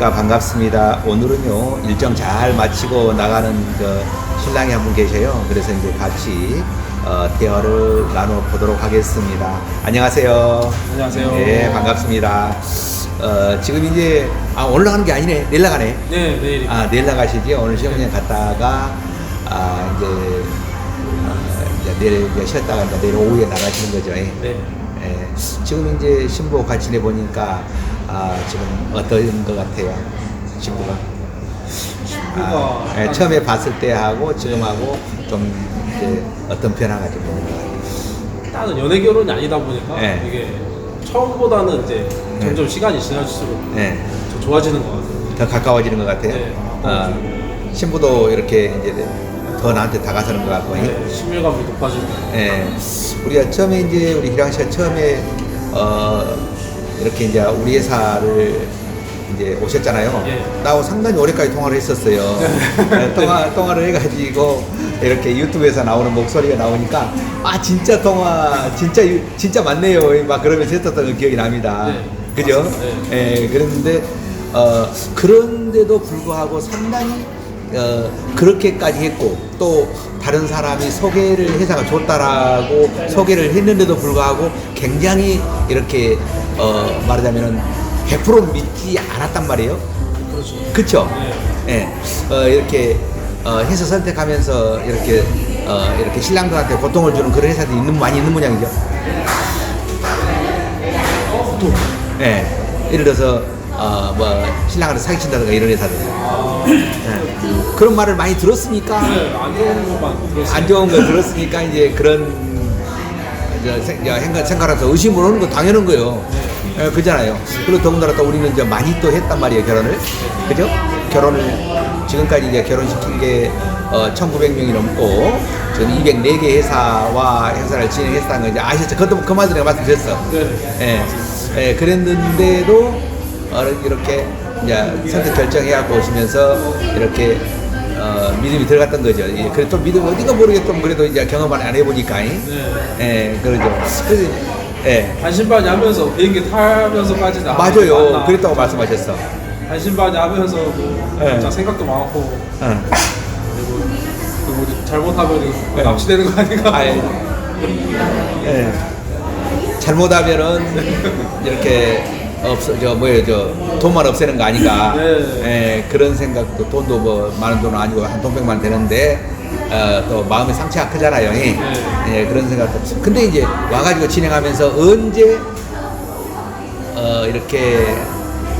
안녕하십니까 반갑습니다. 오늘은요 일정 잘 마치고 나가는 그 신랑이 한 분 계셔요. 그래서 이제 같이 어, 대화를 나눠 보도록 하겠습니다. 안녕하세요. 안녕하세요. 네 반갑습니다. 어, 지금 이제 아 오늘 나가는 게 아니네 내일 나가네. 네, 내일. 아 내일 나가시지 오늘 시험장 갔다가 아 이제, 어, 이제 내일 이제 쉬었다가 이제 내일 오후에 나가시는 거죠. 예. 네. 예, 지금 이제 신부 같이 내 보니까 아, 지금 어떤 것 같아요? 신부가 아, 예, 처음에 봤을 때 하고 지금하고 좀 이제 어떤 변화가 좀 있는 것 같아요. 나는 연애 결혼이 아니다 보니까 네. 이게 처음보다는 이제 점점 시간이 지날수록 예, 더 좋아지는 것 같아요. 더 가까워지는 것 같아요. 네. 아, 신부도 이렇게 이제 더 나한테 다가서는 것 같고. 예. 네, 친밀감이 높아지는 것 같아요. 예, 우리가 처음에 이제 우리 희랑 씨가 처음에 어 이렇게 이제 우리 회사를 이제 오셨잖아요. 예. 나하고 상당히 오래까지 통화를 했었어요. 예, 통화 통화를 해가지고 이렇게 유튜브에서 나오는 목소리가 나오니까 아 진짜 통화 진짜 유- 진짜 맞네요. 막 그러면서 했었던 그 기억이 납니다. 네, 그죠? 맞습니다. 예, 그런데 어 그런데도 불구하고 상당히 어, 그렇게까지 했고 또 다른 사람이 소개를 회사가 줬다라고 소개를 했는데도 불구하고 굉장히 이렇게 어, 말하자면은 100% 믿지 않았단 말이에요. 그렇죠. 그쵸? 네. 예. 어, 이렇게 어, 회사 선택하면서 이렇게 어, 이렇게 신랑들한테 고통을 주는 그런 회사들이 있는 많이 있는 모양이죠. 또 예. 예를 들어서 어, 뭐 신랑한테 사기친다든가 이런 회사들. 아, 예. 그런 말을 많이 들었으니까 네, 안 좋은 거 들었으니까 이제 그런 생- 생각, 생각하면서 의심을 하는 거 당연한 거예요. 예, 그잖아요. 그리고 더군다나 또 우리는 이제 많이 또 했단 말이에요, 결혼을. 그죠? 결혼을 지금까지 이제 결혼시킨 게 어, 1900명이 넘고 지금 204개 회사와 행사를 진행했다는 거 이제 아셨죠? 그것도 그 말도 내가 말씀드렸어. 네. 예, 예, 그랬는데도 어, 이렇게 이제 선택 결정해갖고 오시면서 이렇게 어, 믿음이 들어갔던 거죠. 예, 그래 좀 믿음 어디가 모르겠던 그래도 이제 경험을 안 해보니까, 예, 네. 그러죠. 그래서 예, 반신반의 하면서 비행기 타면서까지는 안 맞아요. 그랬다고 말씀하셨어. 반신반의 하면서 뭐 네. 진짜 생각도 많고 응. 그리고 그리고 잘못하면 네. 납치되는 거 아닌가? 아, 예. 예. 잘못하면은 이렇게 없어 저 뭐예요 저 돈만 없애는 거 아닌가 네. 예, 그런 생각도 돈도 뭐 많은 돈은 아니고 한 돈백만 되는데 어, 또 마음의 상처가 크잖아요 예. 네. 예, 그런 생각도 근데 이제 와가지고 진행하면서 언제 어, 이렇게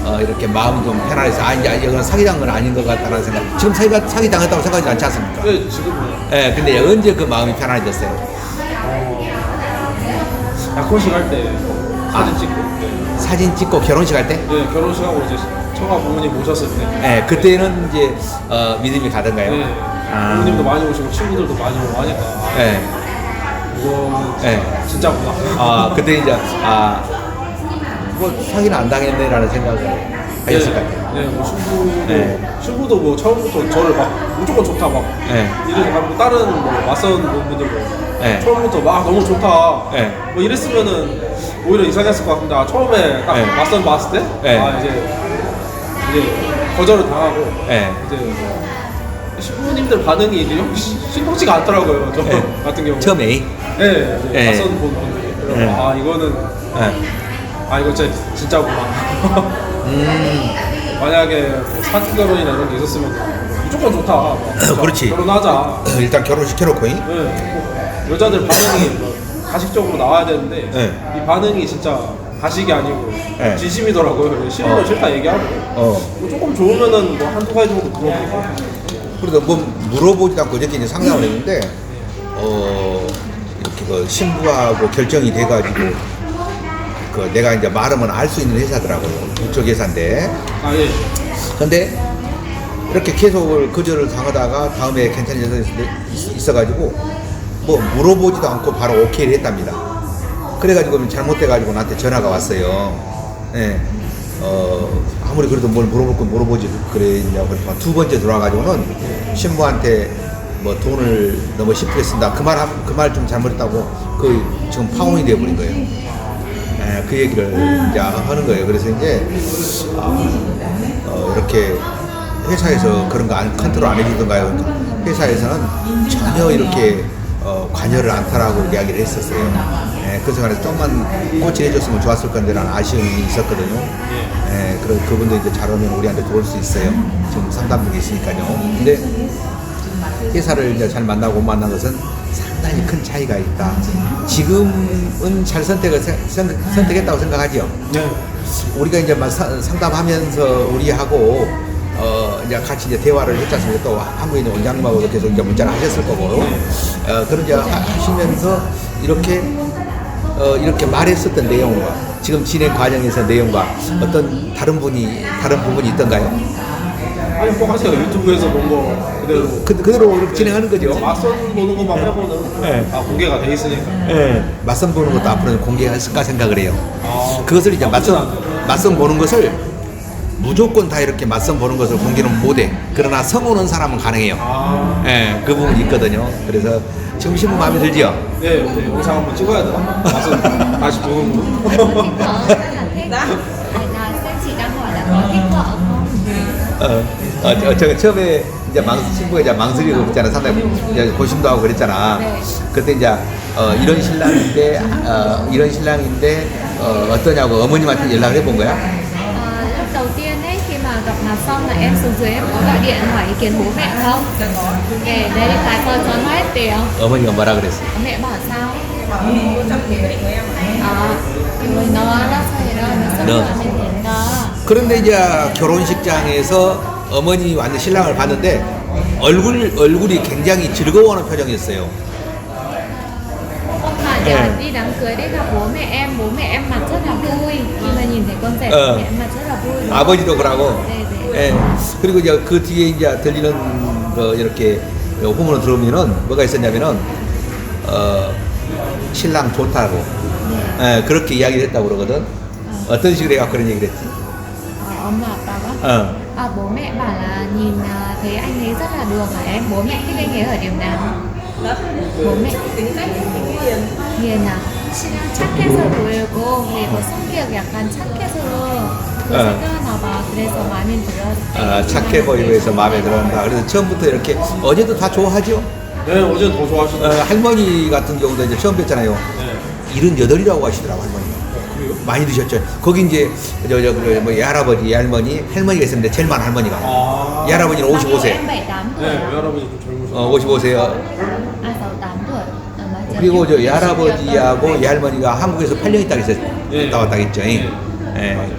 어, 이렇게 마음이 좀 편안해서 아 이제 이건 사기당한 건 아닌 것 같다는 생각 지금 사기가 사기 당했다고 생각하지 않지 않습니까? 네, 지금은 예, 근데 언제 그 마음이 편안해졌어요? 약혼식 할 때 사진 아. 찍고 네. 사진 찍고 결혼식 할 때? 네, 결혼식하고 이제 처가 부모님 모셨을 때 예, 그때는 이제 어, 믿음이 가던가요? 네, 아. 부모님도 많이 오시고 친구들도 많이 오고 하니까 예. 이거는 네. 진짜 진짜구나 아, 그때 이제 아, 뭐 사기는 안 당했네라는 생각을 하셨을 것 같아요. 네, 뭐 신부도 네. 신부도 뭐 처음부터 저를 막 무조건 좋다 막 네. 이래서 막 다른 뭐 맞선 분들도 네. 처음부터 막 너무 좋다 네. 뭐 이랬으면은 오히려 이상했을 것 같은데 아, 처음에 딱 네. 맞선 봤을 때 네. 아 이제 이제 거절을 당하고 예. 이제 신부님들 반응이 이제 신통치가 않더라고요 저 네. 같은 경우 처음에. 네, 이제 네. 맞선 본 그래서 네. 아 이거는 예. 아 이거 진짜 진짜구나 음, 만약에 뭐 사기 결혼이나 이런 게 있었으면 무조건 좋다. 막 진짜 그렇지. 결혼하자. 일단 결혼시켜놓고, 잉? 네. 꼭 여자들 반응이 뭐 가식적으로 나와야 되는데 네. 이 반응이 진짜 가식이 아니고 네. 진심이더라고요. 그래서 싫으면 어. 싫다 얘기하고 어. 뭐 조금 좋으면은 뭐 한두 가지 정도 물어보고 그래도 뭐 물어보지도 않고 어저께 이제 상담을 했는데, 어, 이렇게 그 신부하고 결정이 돼가지고, 그 내가 이제 말하면 알 수 있는 회사더라고요. 그쪽 회사인데. 아 예. 근데 이렇게 계속 거절을 당하다가 다음에 괜찮은 있- 있어가지고 뭐 물어보지도 않고 바로 오케이를 했답니다. 그래가지고 잘못돼가지고 나한테 전화가 왔어요. 예. 어, 아무리 그래도 뭘 물어볼 건 물어보지 그랬냐고 그러니까 두 번째 들어와가지고는 신부한테 뭐 돈을 너무 쉽게 쓴다. 그 말, 그 말 좀 잘못했다고 그 지금 파혼이 돼버린 거예요. 예, 그 얘기를 이제 하는 거예요. 그래서 이제 아, 어, 이렇게 회사에서 그런 거 안 컨트롤 안 해주던가요? 그러니까 회사에서는 전혀 이렇게 어, 관여를 않다라고 이야기를 했었어요. 예, 그래서 그래서 좀만 코치를 해줬으면 좋았을 건데라는 아쉬움이 있었거든요. 예, 그 그분도 이제 잘 오면 우리한테 들어올 수 있어요. 지금 상담국이 있으니까요. 근데 회사를 이제 잘 만나고 못 만난 것은 상당히 큰 차이가 있다. 지금은 잘 선택을 선- 선택했다고 생각하죠. 네. 우리가 이제 막 상담하면서 우리하고 어 이제 같이 이제 대화를 했지 않습니까? 또 한국에 있는 원장님하고도 계속 이제 문자를 하셨을 거고 어 그런 이제 하- 하시면서 이렇게 어 이렇게 말했었던 내용과 지금 진행 과정에서 내용과 어떤 다른 분이 다른 부분이 있던가요? 아니 뭐 하세요 유튜브에서 본 거 그대로 그, 그대로 진행하는 거죠. 맞선 보는 것만 빼고는 네. 다 공개가 돼 있으니까 예. 맞선 보는 것도 앞으로는 공개할까 생각을 해요. 아, 그것을 이제 맞선 맞선 보는 것을 무조건 다 이렇게 맞선 보는 것을 공개는 못해. 그러나 성오는 사람은 가능해요. 아, 예, 그 부분이 있거든요. 그래서 지금 신부 마음에 들지요? 네, 네, 영상 한번 찍어야 되나? 맞선 다시 보는 거 vợ không? 어, 어, 저, 저 처음에 이제 망, 신부가 이제 망설이고 그랬잖아. 상당히 이제 고심도 하고 그랬잖아. 네. 그때 이제 어, 이런 신랑인데, ờ, 이런 신랑인데, 어, 어떠냐고 어머님한테 연락을 해본 거야? À, lúc đầu tiên ấy khi mà gặp mặt xong là em xuống dưới em có gọi điện hỏi ý kiến bố mẹ không? Để đây là cái con cho nó hết tiền. 어머니가 뭐라 그랬어? Mẹ bảo sao? À, rồi nó nó say đó nó sắp Được. vào nên đến đó. 그런데 이제 결혼식장에서 어머니 왔는 신랑을 봤는데 얼굴 얼굴이 굉장히 즐거워하는 표정이었어요. Hôm mà giờ đi đám cưới để gặp bố mẹ em, bố mẹ em mặt rất là vui khi mà nhìn thấy con rể Ờ. bố mẹ em mặt rất là vui. đúng không? 아버지도 그러고. 네, 네. 예. 그리고 이제 그 뒤에 이제 들리는 그 이렇게 후문을 들어오면은 뭐가 있었냐면은 어 신랑 좋다고 네. 예, 그렇게 이야기를 했다고 그러거든. 어떤 식으로 해갖고 그런 얘기를 했지? Ờ. À, bố mẹ bảo là nhìn thấy anh ấy rất là được hả em? Bố mẹ thích anh ấy ở điểm nào? bố mẹ tính cách hiền hiền à? 착해서 보이고 그리고 성격 약간 착해서 그 어. 봐. 그래서 마음에 들어. 아, 착해 보이고 해서 마음에 들었다. 그래서 처음부터 이렇게 어제도 다 좋아하죠? 네, 어제는 더 어, 좋아하시더라고요 할머니 같은 경우도 이제 처음 뵀잖아요. 네. 78이라고 하시더라고. 그래요? 많이 드셨죠. 거기 이제, 저, 저, 그, 뭐, 할아버지, 할머니, 할머니가 있었는데 제일 많은 할머니가. 아, 이 할아버지는 Bao nhiêu 55세. Em 78 tuổi. 네? 외할아버지 좀 젊으셔 어, 55세요. À 68 tuổi. À, mà trẻ 그리고 저. 이 할아버지하고 이 할머니가 한국에서 8년 있다 그랬어요. 예. 있다 왔다 했죠. 예.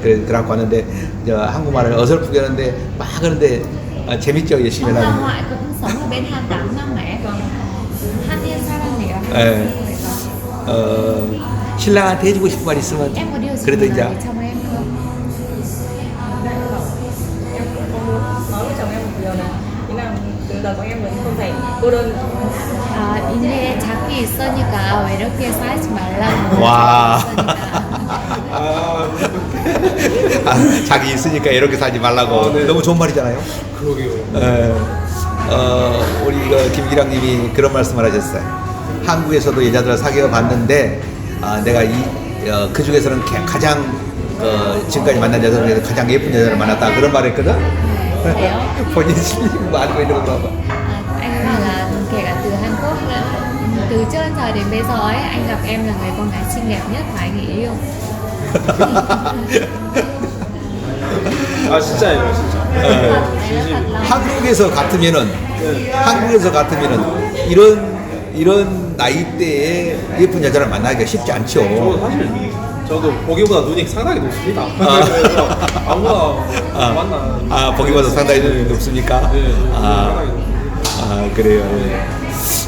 그래, 그래갖고 왔는데, 저, 한국말을 어설프게 하는데, 막 하는데, 아, 재밌죠, 열심히 하는 ngoại cũng sống ở bên 28 năm mà em. 한인 사람이에요. 예. 어, 신랑한테 해주고 싶은 말 있으면, 그래도 이제, 아, 이제 자기 있으니까 외롭게 살지 말라고. 와. 아, 아, 자기 있으니까 이렇게 살지 말라고. 아, 네. 너무 좋은 말이잖아요. 그러게요 에, 어, 우리 그 김기랑님이 그런 말씀을 하셨어요. 한국에서도 여자들을 사귀어 봤는데, 아, 내가 이, 어, 그 중에서는 개- 가장, 어, 지금까지 만난 여자 중에서 가장 예쁜 여자를 만났다. 그런 말을 했거든? Khéo. 본인 실력 뭐 알고 있는 거 봐봐. À, anh ấy bảo là kể cả từ Hàn Quốc là từ trước đến giờ đến bây giờ ấy anh gặp em là người con gái xinh đẹp nhất mà anh ấy yêu. 아 진짜예요 진짜 Đấy là thật lòng. 한국에서 같으면은, 한국에서 같으면은, 이런, 이런 나이대에 예쁜 여자를 만나기가 쉽지 않죠. 저도 사실 저도 보기보다 눈이 상당히 높습니다 아. 그래서 아무나 아, 만나 아, 보기보다 상당히 눈이 높습니까? 네, 저도 아, 아, 그래요. 예.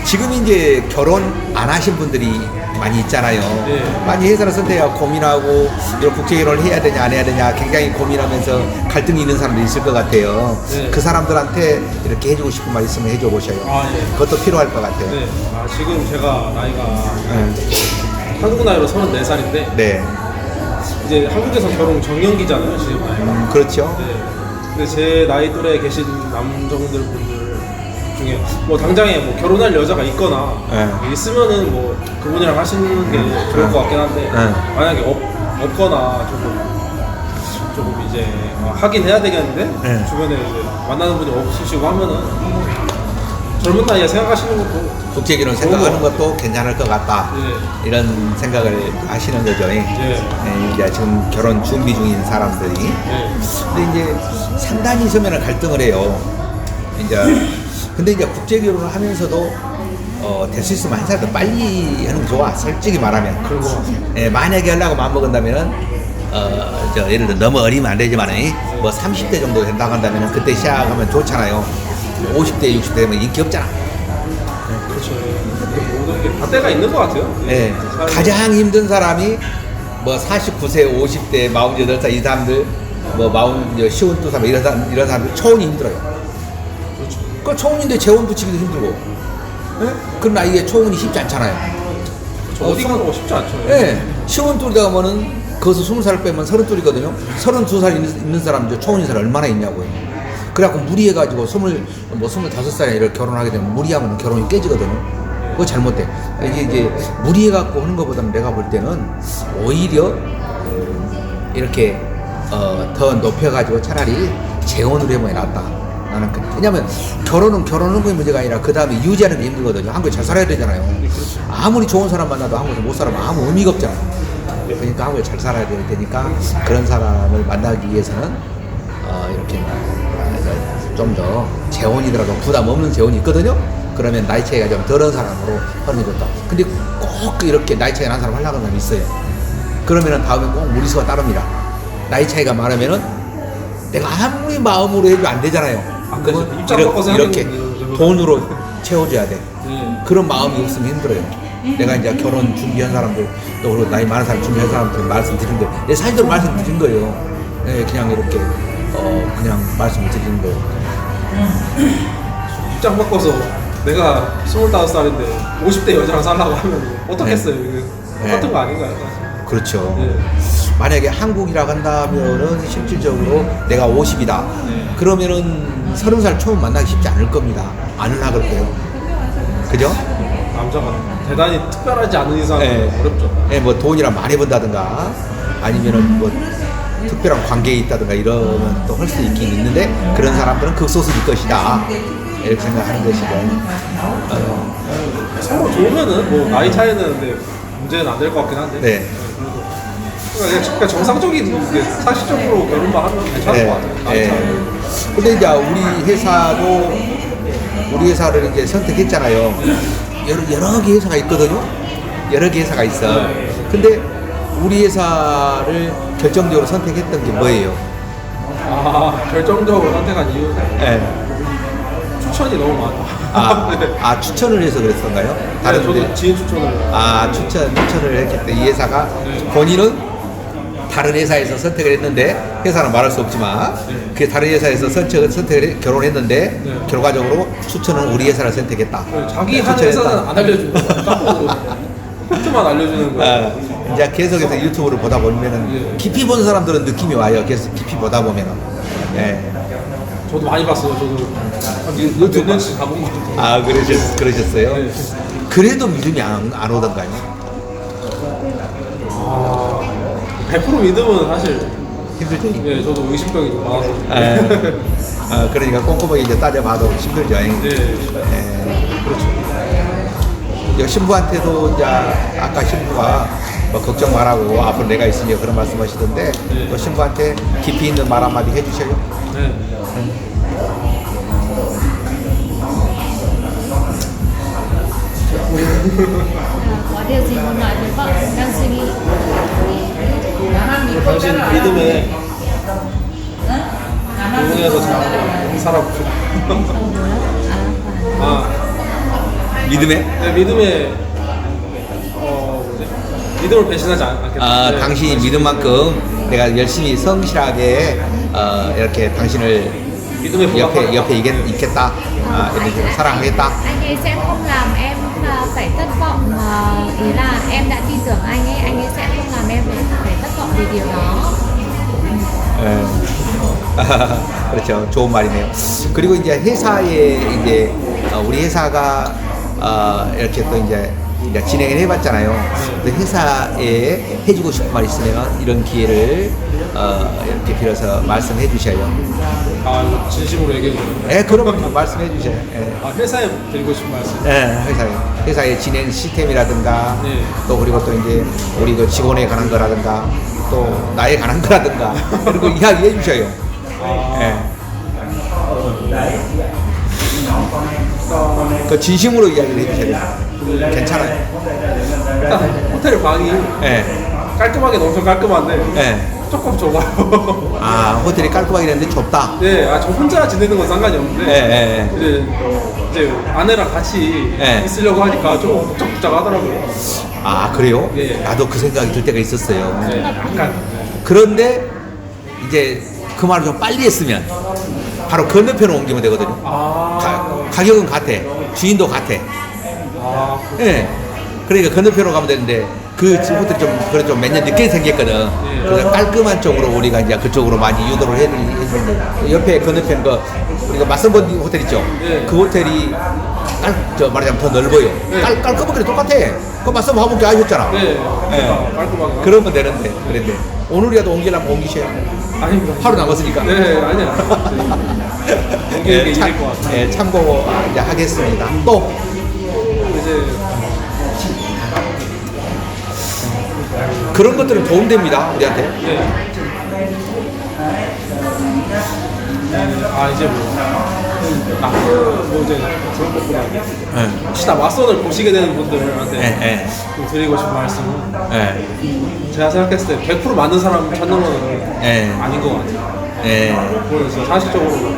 지금 이제 결혼 안 하신 분들이 많이 있잖아요. 네. 많이 회사를 선택하고 고민하고 이런 국제 결혼을 해야 되냐 안 해야 되냐 굉장히 고민하면서 갈등이 있는 사람도 있을 것 같아요. 네. 그 사람들한테 이렇게 해주고 싶은 말 있으면 해줘 보셔요. 아, 예. 그것도 필요할 것 같아요. 네, 아, 지금 제가 나이가 네. 한국 나이로 34살인데 네. 이제 한국에서 결혼 정년기잖아요 지금 음, 그렇죠. 네. 근데 제 나이 또래 계신 남성들 분들 중에 뭐 당장에 뭐 결혼할 여자가 있거나 네. 있으면은 뭐 그분이랑 하시는 게 좋을 것 같긴 한데 네. 만약에 없, 없거나 조금 조금 이제 어, 하긴 해야 되겠는데 네. 주변에 이제 만나는 분이 없으시고 하면은 젊은 나이에 생각하시는 것도 국제 결혼 생각하는 것도 괜찮을 것 같다. 예. 이런 생각을 하시는 거죠. 예. 예, 이제 지금 결혼 준비 중인 사람들이. 예. 근데 이제 상당히 있으면 갈등을 해요. 이제 근데 이제 국제 결혼을 하면서도 어, 될 수 있으면 한 살 더 빨리 하는 게 좋아. 솔직히 말하면. 것 같아요. 예, 만약에 하려고 마음 먹은다면은 어, 저 예를 들어 너무 어리면 안 되지만 뭐 30대 정도 된다고 한다면 그때 시작하면 좋잖아요. 50대, 60대 되면 인기 없잖아. 그렇죠. 모든 게 다 때가 있는 것 같아요. 예. 가장 힘든 사람이 뭐 49세, 50대, 48살 이 사람들, 뭐 40, 쉬운 두 사람 이런 사람 이런 사람들 초혼이 힘들어요. 그 초혼인데 재혼 붙이기도 힘들고, 예? 그런 나이에 초혼이 쉽지 않잖아요. 저 어디 가는 거 쉽지 않죠. 예, 쉬운 뚜리다 보면은 거기서 20살 빼면 32이거든요. 32살 있는, 있는 사람 이제 초혼 인 사람 얼마나 있냐고요. 그래갖고 무리해가지고 20, 뭐 25살에 이렇게 결혼하게 되면 무리하면 결혼이 깨지거든요. 그거 잘못돼. 이게 이제 무리해갖고 하는 것보다는 내가 볼 때는 오히려 이렇게 어, 더 높여가지고 차라리 재혼으로 해보는 게 낫다. 나는 그, 왜냐면 결혼은 결혼은 그 문제가 아니라 그 다음에 유지하는 게 힘들거든요. 한국에 잘 살아야 되잖아요. 아무리 좋은 사람 만나도 한국에서 못 살아면 아무 의미가 없잖아. 그러니까 한국에 잘 살아야 될 테니까 그런 사람을 만나기 위해서는 어, 이렇게 좀 더 재혼이더라도 부담 없는 재혼이 있거든요. 그러면 나이 차이가 좀 덜한 사람으로 하는 게 좋다. 근데 꼭 이렇게 나이 차이가 난 사람 하려고 하는 사람이 있어요. 그러면은 다음에 꼭 무리수가 따릅니다. 나이 차이가 많으면은 내가 아무리 마음으로 해도 안 되잖아요. 안 되죠. 그러면 입장 바꿔서 이렇게. 돈으로 채워줘야 돼. 예. 그런 마음이 없으면 힘들어요. 내가 이제 결혼 준비한 사람들, 또 그리고 나이 많은 사람 준비한 사람들 말씀드린 거예요. 내 사실대로 말씀드린 거예요. 예, 그냥 이렇게, 어, 그냥 말씀을 드리는 거예요. 입장 바꿔서 내가 25살인데 50대 여자랑 살라고 하면 어떻겠어요? 이거 네. 똑같은 거 아닌가요? 그렇죠. 예. 만약에 한국이라고 한다면은 실질적으로 내가 50이다. 네. 그러면은 30살 초음 만나기 쉽지 않을 겁니다. 안 하려 그럴 거예요. 그죠? 남자가 대단히 특별하지 않은 이상은 네. 어렵죠. 예, 뭐 돈이랑 많이 번다든가 아니면은 뭐 특별한 관계에 있다든가 이러면 또 할 수 있긴 있는데 그런 사람들은 극소수일 것이다. 이렇게 생각하는 것이고. 어, 서로 좋으면은 뭐 나이 차이는 근데 문제는 안 될 것 같긴 한데. 네. 그래도 그러니까 정상적인 이게 상식적으로 결혼만 하면 괜찮을 것 같아요. 차이는. 근데 이제 우리 회사도 우리 회사를 이제 선택했잖아요. 여러 여러 개 회사가 있거든요. 여러 개 회사가 있어. 근데 우리 회사를 결정적으로 선택했던 게 뭐예요? 아 결정적으로 선택한 이유 예. 추천이 너무 많아. 아, 네. 아 추천을 해서 그랬던가요? 다른 저도 데 지인 추천을. 아 추천 추천을 했기 때문에 이 회사가 본인은 다른 회사에서 선택을 했는데 회사는 말할 수 없지만 그 다른 회사에서 선택을 선택을 해- 결혼했는데 네. 결과적으로 추천은 우리 회사를 선택했다. 자기 네, 하는 추천했다. 회사는 안 알려주는 거야. 짝꿍으로. 팩트만 알려주는 거야. 아, 이제 계속해서 유튜브를 보다 보면은 예. 깊이 본 사람들은 느낌이 와요. 계속 깊이 보다 보면은. 예. 저도 많이 봤어요. 저도 한몇 년씩 가본 것 같아요. 아 그러셨 그러셨어요. 네. 그래도 믿음이 안, 안 오던가요? 아, 100% 믿음은 사실 힘들지. 예, 저도 의심병이 좀 많아서. 아, 아, 그러니까 꼼꼼하게 이제 따져봐도 힘들죠. 네. 예, 그렇죠. 이제 신부한테도 이제 아까 신부가 뭐 걱정 말라고 앞으로 내가 있으니 그런 말씀하시던데 네. 또 신부한테 깊이 있는 말 한마디 해주셔요. 네. 당신 믿음에 잘 살아봅시다. à, 아, 믿음에? 네, 믿음에 어, 뭐지? 믿음을 배신하지 않, 않겠다. 아, 네. 당신이 믿은 만큼 내가 열심히 성실하게 어, 이렇게 당신을 옆에. 옆에 있겠, 있겠다. 아, 이렇게 사랑하겠다. anh ấy sẽ không làm em à, phải thất vọng à, ý là em đã tin tưởng anh ấy anh ấy sẽ không làm em phải, phải thất vọng vì điều đó 예. 그렇죠. 좋은 말이네요. 그리고 이제 회사에 이제 어, 우리 회사가 어, 이렇게 또 이제 진행을 해봤잖아요. 회사에 해주고 싶은 말 있으면 이런 기회를 어, 이렇게 빌어서 말씀해 주셔요. 아 이거 진심으로 얘기해 주세요. 예, 그러면 말씀해 주셔요. 예. 아 회사에 드리고 싶은 말씀. 예, 회사에 회사의 진행 시스템이라든가 네. 또 그리고 또 이제 우리 그 직원에 관한 거라든가 또 나에 관한 거라든가 거 이야기해 주셔요. 아, 예. 그 진심으로 이야기를 해주셔요. 괜찮아요. 일단 호텔 방이 예. 깔끔하게 엄청 깔끔한데 예. 조금 좁아요. 아 호텔이 깔끔하게 됐는데 좁다. 네, 아, 저 혼자 지내는 건 상관이 없는데 예, 예, 예. 이제 이제 아내랑 같이 예. 있으려고 하니까 좀 복잡복잡하더라고요. 아 그래요? 예. 나도 그 생각이 들 때가 있었어요. 네, 약간 그런데 이제 그 말을 좀 빨리 했으면 바로 건너편으로 옮기면 되거든요. 아, 가, 가격은 같아. 주인도 같아. 아, 예. 그러니까 건너편으로 가면 되는데 그 호텔이 좀 그래 좀 몇 년 늦게 생겼거든. 그래서 깔끔한 쪽으로 우리가 이제 그쪽으로 많이 유도를 해드리는데 옆에 건너편 그 우리가 맞선본 호텔 있죠. 예. 그 호텔이 깔, 저 말하자면 더 넓어요. 예. 깔, 깔끔하게 똑같아. 그 맞선 화분께 아셨잖아. 네, 예. 깔끔하게. 그러면 되는데 그런데 오늘이라도 옮기려면 옮기셔야 아닙니다. 하루 남았으니까. 네, 아니야. 게 예, 참. 예, 참고 이제 하겠습니다. 또 이제 그런 것들은 도움됩니다 우리한테. 네. 아 이제 뭐 나쁜 뭐 이제 그런 것보다 예, 혹시 나 맞선을 보시게 되는 분들한테 예, 좀 드리고 싶은 말씀은 예, 제가 생각했을 때 100% 맞는 사람 찾는 건 예, 아닌 것 같아요. 예. 그거는 진짜 사실적으로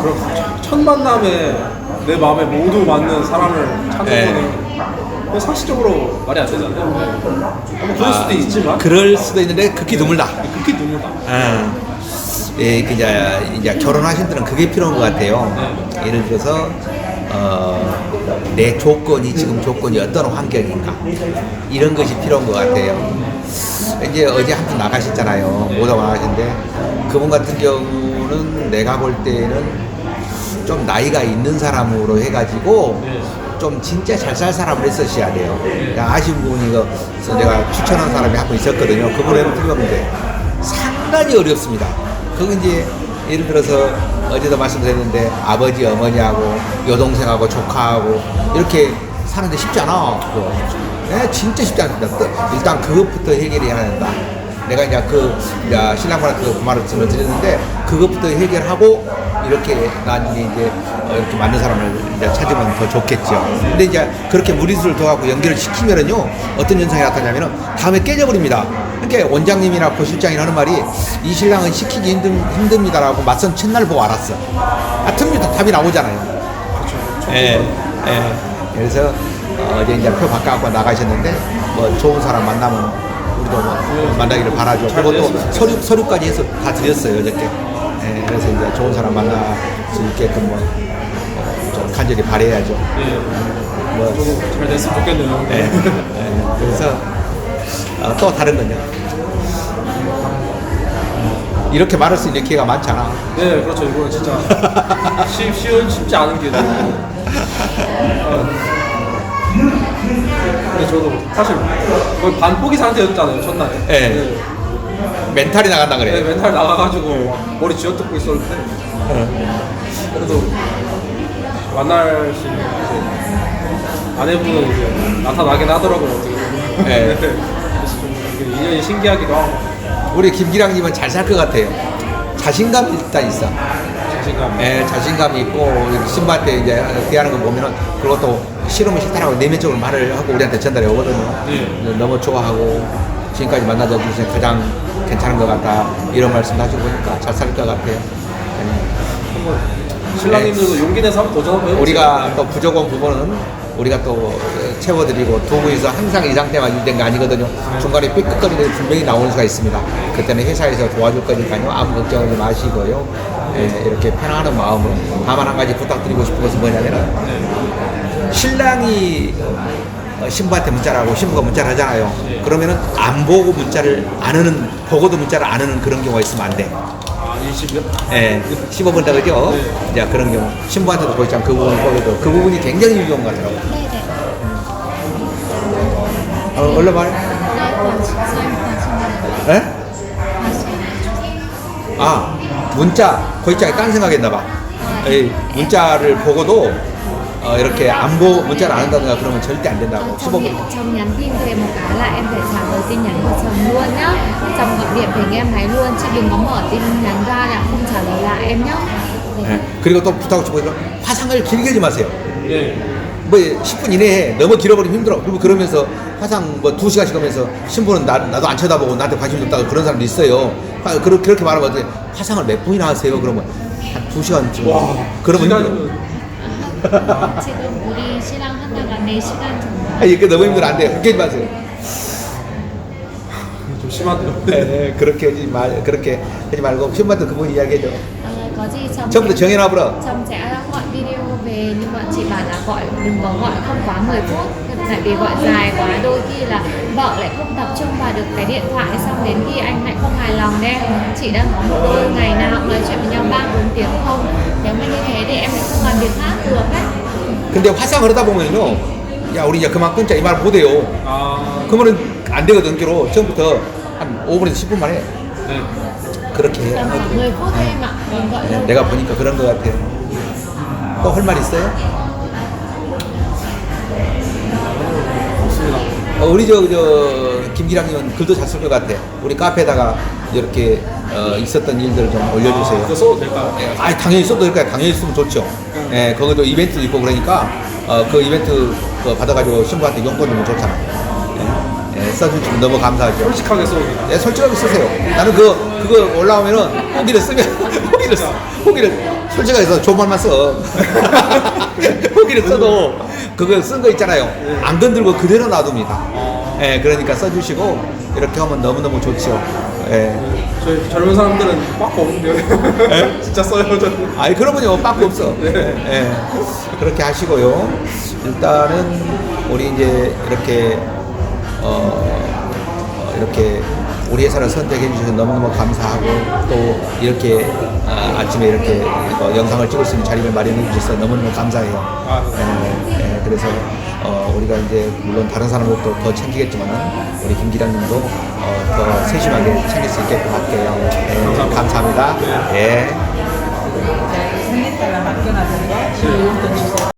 그런 첫- 첫 만남에 내 마음에 모두 맞는 사람을 찾는 네. 거는 그건 상식적으로 말이 안 되잖아요. 뭐 그럴 수도 있지만 그럴 수도 있는데 극히 드물다. 극히 드물다. 예. 예, 그 이제, 이제 결혼하신 분들은 그게 필요한 것 같아요. 예를 들어서 어, 내 조건이 지금 조건이 어떤 환경인가 이런 것이 필요한 것 같아요. 이제 어제 한 분 나가셨잖아요. 모두 나가셨는데 그분 같은 경우 는 내가 볼 때는 좀 나이가 있는 사람으로 해가지고 네. 좀 진짜 잘 살 사람을 했었어야 돼요. 아쉬운 부분이 이거 내가 추천한 사람이 한 분 있었거든요. 그분에는 틀렸는데 상당히 어렵습니다. 그건 이제 예를 들어서 어제도 말씀드렸는데 아버지 어머니하고 여동생하고 조카하고 이렇게 사는데 쉽지 않아. 그거. 네, 진짜 쉽지 않습니다. 또 일단 그것부터 해결이 해야 된다. 내가 이제 그 이제 신랑분한테 그 말을 드렸는데 그것부터 해결하고 이렇게 나중에 이제 어, 이렇게 맞는 사람을 이제 찾으면 더 좋겠죠. 근데 이제 그렇게 무리수를 둬갖고 연결을 시키면은요 어떤 현상이 나타나냐면은 다음에 깨져버립니다. 그러니까 원장님이나 고실장이 하는 말이 이 신랑은 시키기 힘든, 힘듭니다라고 맞선 첫날 보고 알았어. 아, 틈비다 답이 나오잖아요. 예, 예. 그래서 어, 어제 이제 표 바꿔갖고 나가셨는데 뭐 좋은 사람 만나면 뭐 만나기를 바라죠. 됐습니다. 서류 서류까지 해서 다 드렸어요 어저께. 예, 그래서 이제 좋은 사람 만날 수 있게끔 뭐, 어, 좀 간절히 바래야죠. 예. 뭐, 잘 됐으면 좋겠네요. 예, 예. 그래서 어, 또 다른 건요. 이렇게 말할 수 있는 기회가 많잖아. 네, 그렇죠. 이거는 진짜 쉬, 쉬운 쉽지 않은 길이에요. 어. 근데 저도 사실 거의 반포기 상태였잖아요 첫날에. 예. 네. 멘탈이 나간다 네, 그래. 멘탈 나가가지고 머리 쥐어뜯고 있었는데 그래도 만날 수 있는 이제 아내분은 이제 나타나긴 하더라고요 어떻게 보면. 네. 그래서 좀 이게 인연이 신기하기도 하고 우리 김기랑님은 잘 살 것 같아요. 자신감이 일단 있어. 자신감. 예, 자신감이 있고 이렇게 신부한테 이제 대하는 거 보면은 또 싫으면 싫다라고 내면적으로 말을 하고 우리한테 전달해 오거든요. 예. 너무 좋아하고 지금까지 만나서 중에서 가장 괜찮은 것 같다 이런 말씀 하시고 보니까 잘 살 것 같아요. 예. 한번 신랑님들도 용기 내서 한번 도전 한번 해보세요. 우리가 또 부족한 부분은 우리가 또 채워드리고 두 분이서 항상 이 상태만 유지된 게 아니거든요. 중간에 삐끗거리는 게 분명히 나오는 수가 있습니다. 그때는 회사에서 도와줄 거니까요. 아무 걱정하지 마시고요. 예, 이렇게 편안한 마음으로. 다만 한 가지 부탁드리고 싶은 것은 뭐냐면은 신랑이 어, 신부한테 문자를 하고 신부가 문자를 하잖아요. 그러면은 안 보고 문자를 안 하는, 보고도 문자를 안 하는 그런 경우가 있으면 안 돼. 아 일십이요? 예, 씹어본다 그죠? 네. 이제 그런 경우 신부한테도 보이지만 그 부분을 보여도 그 부분이 굉장히 유용한 것 같더라고요. 네네. 어, 얼른 말해. đây còn chị xem còn chị 에? 아 문자 고익장이 딴 생각했나 봐. 이 문자를 보고도 어, 이렇게 안 보 문자를 안 한다든가 그러면 절대 안 된다고. trong, 수법을. điện, trong nhắn tin về một cái là em phải trả lời tin nhắn của chồng luôn nhá trong gọi điện phải nghe em máy luôn chứ đừng có mở tin nhắn ra là không trả lời lại em nhá 예. 그리고 또 부탁하고 싶은 건 화상을 길게 하지 마세요. 예. 뭐 10분 이내에 너무 길어버리면 힘들어. 그리고 그러면서 화상 뭐 2시간씩 하면서 신부는 나, 나도 안 쳐다보고 나한테 관심 없다고 그런 사람도 있어요. 화- 그렇게, 그렇게 말하면 어떻게 화상을 몇 분이나 하세요? 그러면 한 2시간쯤. 와. 그러면 힘들어. 시간은- 지금 우리 신랑 하다가 4시간 정도 아니, 이게 너무 힘들어. 안 돼. 그렇게 하지 마세요. 좀 심하네요. 예, 그렇게 하지 말, 그렇게 하지 말고 신부한테 그분 이야기해줘. Ờ, có gì chồng 처음부터 정해놔 버려. chồng sẽ gọi video về nhưng mà chị bảo là gọi đừng có gọi không quá 10 phút tại vì gọi dài quá đôi khi là vợ lại không tập trung vào được cái điện thoại xong đến khi anh lại không hài lòng đấy chị đang có một đôi ngày nào cũng nói chuyện với nhau ba bốn tiếng không nếu mà như thế thì em lại không làm việc khác được ấy 근데 화상을 하다 보면요. 야, 우리 이제 그만 끊자. 이 말 못해요. 아. 그러면은 안 되거든. 기로 처음부터 한 5분에서 10분만 해. 네. 그렇게 해. tầm khoảng 10 phút thôi em ạ đừng gọi 예, lâu 내가 보니까 그런 것 같아요. 또 할 말 있어요? 어, 우리 저, 저 김기랑님은 글도 잘 쓸 것 같아. 우리 카페에다가 이렇게 어, 있었던 일들 좀 올려주세요. 아, 그거 써도 될까요? 예, 아니 당연히 써도 될까요? 당연히 쓰면 좋죠. 예, 거기도 이벤트도 있고 그러니까 어, 그 이벤트 그거 받아가지고 신부한테 용돈 주면 좋잖아. 예, 예, 써주시면 너무 감사하죠. 솔직하게 써도 돼요. 예, 솔직하게 쓰세요. 나는 그거 그거 올라오면은 후기를 쓰면 후기를 써, 후기를 솔직하게 써 좋은 말만 써. 후기를 써도 그거 쓴 거 있잖아요. 안 건들고 그대로 놔둡니다. 예, 그러니까 써주시고 이렇게 하면 너무 너무 좋죠. 예. 저희 젊은 사람들은 빠꾸 없는데요. 진짜 써요, 저는. 아니 그러면요 빠꾸 없어. 네. 예. 그렇게 하시고요. 일단은 우리 이제 이렇게 어, 어, 이렇게 우리 회사를 선택해 주셔서 너무너무 감사하고 또 이렇게 아, 아침에 이렇게 어, 영상을 찍을 수 있는 자리를 마련해 주셔서 너무너무 감사해요. 아, 예, 예, 그래서 어, 우리가 이제 물론 다른 사람들도 더 챙기겠지만 우리 김기랑님도 어, 더 세심하게 챙길 수 있게끔 할게요. 예, 감사합니다. 예. 때나 맡겨놔드리고 용돈 주세요.